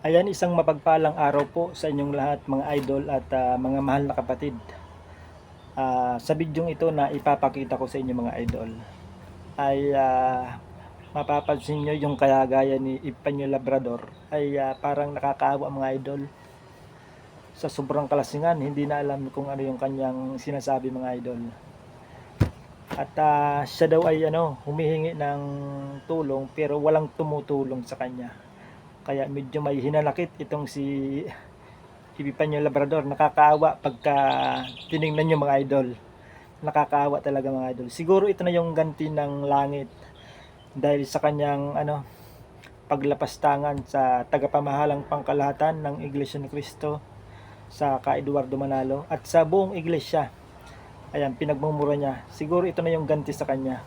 Ayan, isang mapagpalang araw po sa inyong lahat mga idol at ah, mga mahal na kapatid. Ah, sa bidyong ito na ipapakita ko sa inyo mga idol ay ah, mapapansin nyo yung kayagaya ni Ipanyo Labrador ay ah, parang nakakaawa mga idol. Sa sobrang kalasingan, hindi na alam kung ano yung kanyang sinasabi mga idol. At ah, siya daw ay ano, humihingi ng tulong pero walang tumutulong sa kanya. Kaya medyo may hinanakit itong si Ibipanyo Labrador. Nakakaawa pagka tiningnan nyo mga idol. Nakakaawa talaga mga idol. Siguro ito na yung ganti ng langit dahil sa kanyang ano paglapastangan sa tagapamahalang pangkalahatan ng Iglesia ni Cristo sa ka Eduardo Manalo at sa buong iglesia. Ayan, pinagmumura niya. Siguro ito na yung ganti sa kanya.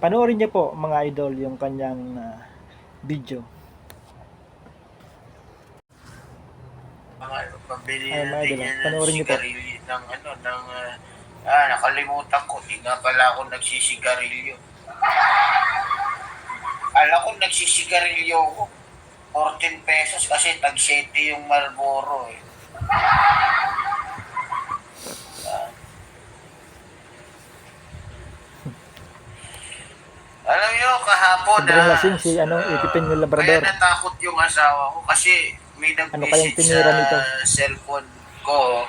Panoorin niyo po mga idol yung kanyang ah, video. Mga pambili Ay, mga natin idol, yan ng sigarilyo ng ano, ng, ah, ah, nakalimutan ko, di nga pala ako nagsisigarilyo. Ala ko nagsisigarilyo ko. 14 pesos kasi tag 7 yung Marlboro eh. Ah. Alam niyo, kahapon Sobrang ah, lasing si, ano, ah, Ipipin yung Labrador. Kaya natakot yung asawa ko kasi may Ano kayang tinira sa nito? cellphone ko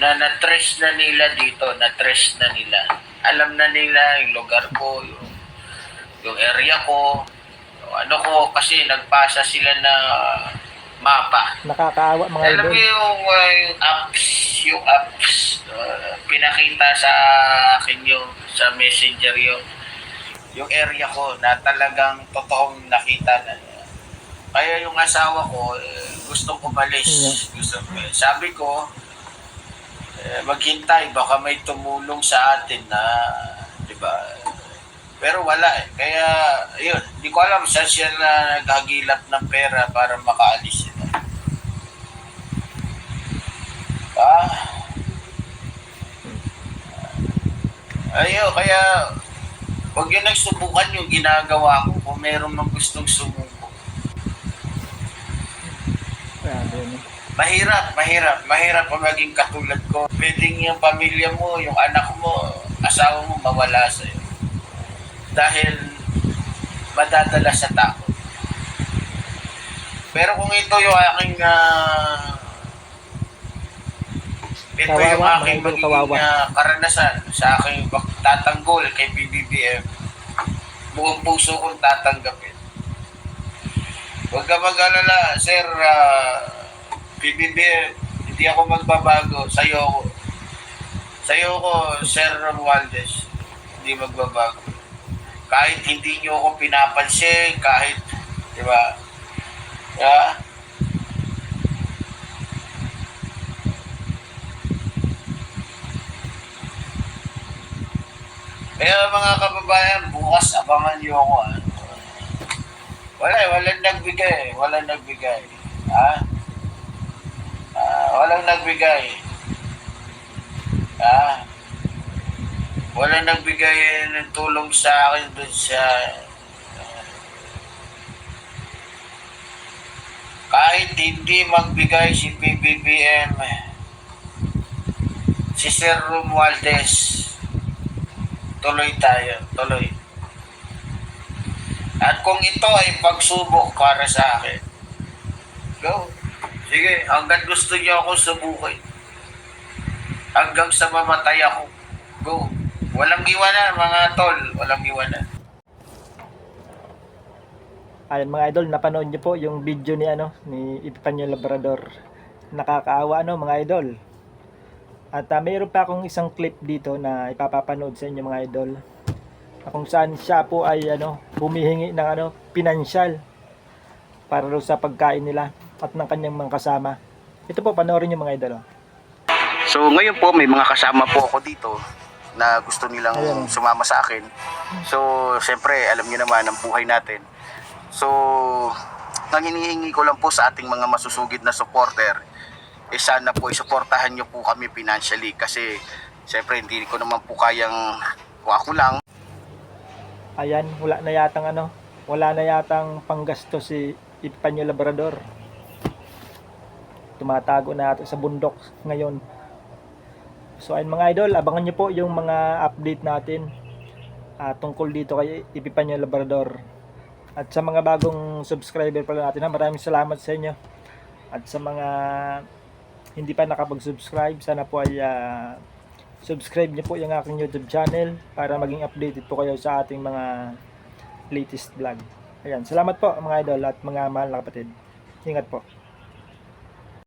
na na-trace na nila dito, na-trace na nila. Alam na nila yung lugar ko, yung, yung area ko, yung ano ko, kasi nagpasa sila na mapa. Nakakaawa mga Alam mo yung, uh, yung apps, yung apps, uh, pinakita sa akin yung, sa messenger yung, yung area ko na talagang totoong nakita na kaya yung asawa ko, eh, gustong umalis. Gusto, eh, sabi ko, eh, maghintay, baka may tumulong sa atin na, di ba? Pero wala eh. Kaya, yun, di ko alam saan siya na naghagilap ng pera para makaalis sila. Ah. Ayo, kaya, huwag yun nagsubukan yung ginagawa ko kung meron mang gustong sumuko. Grabe, no? Mahirap, mahirap, mahirap ang maging katulad ko. Pwedeng yung pamilya mo, yung anak mo, asawa mo mawala sa'yo. Dahil madadala sa takot. Pero kung ito yung aking ah, ito Kawawa, yung aking magiging kawawa. ah, karanasan sa aking tatanggol kay BBBM, buong puso kong tatanggapin. Huwag ka mag-alala, Sir uh, PBBM, hindi ako magbabago. Sa'yo ako. Sa'yo ko, Sir Romualdez, hindi magbabago. Kahit hindi nyo ako pinapansin, kahit, di ba? Yeah. Kaya mga kababayan, bukas abangan nyo ako. ah. Wala, eh, walang nagbigay. Walang nagbigay. Ha? Ah, walang nagbigay. Ha? Walang nagbigay ng tulong sa akin dun sa... ah, kahit hindi magbigay si PBBM, si Sir Romualdez, tuloy tayo, tuloy. At kung ito ay pagsubok para sa akin, go. Sige, hanggang gusto niyo ako subukin. Hanggang sa mamatay ako, go. Walang iwanan mga tol, walang iwanan. Ayan mga idol, napanood niyo po yung video ni ano ni Epifanio Labrador. Nakakaawa ano mga idol. At ah, mayroon pa akong isang clip dito na ipapapanood sa inyo mga idol. Na kung saan siya po ay ano humihingi ng ano pinansyal para sa pagkain nila at ng kanyang mga kasama. Ito po panoorin niyo mga idol. oh. So ngayon po may mga kasama po ako dito na gusto nilang Ayan. sumama sa akin. So siyempre alam niyo naman ang buhay natin. So ang hinihingi ko lang po sa ating mga masusugid na supporter eh sana po isuportahan niyo po kami financially kasi siyempre hindi ko naman po kayang kung ako lang Ayan, wala na yatang ano, wala na yatang panggasto si Epifanio Labrador. tumatago na ito sa bundok ngayon. So ayun mga idol, abangan nyo po yung mga update natin ah, tungkol dito kay Epipanyo Labrador. At sa mga bagong subscriber pala natin, ha, maraming salamat sa inyo. At sa mga hindi pa nakapag-subscribe, sana po ay ah, subscribe niyo po yung aking YouTube channel para maging updated po kayo sa ating mga latest vlog. Ayan, salamat po mga idol at mga mahal na kapatid. Ingat po.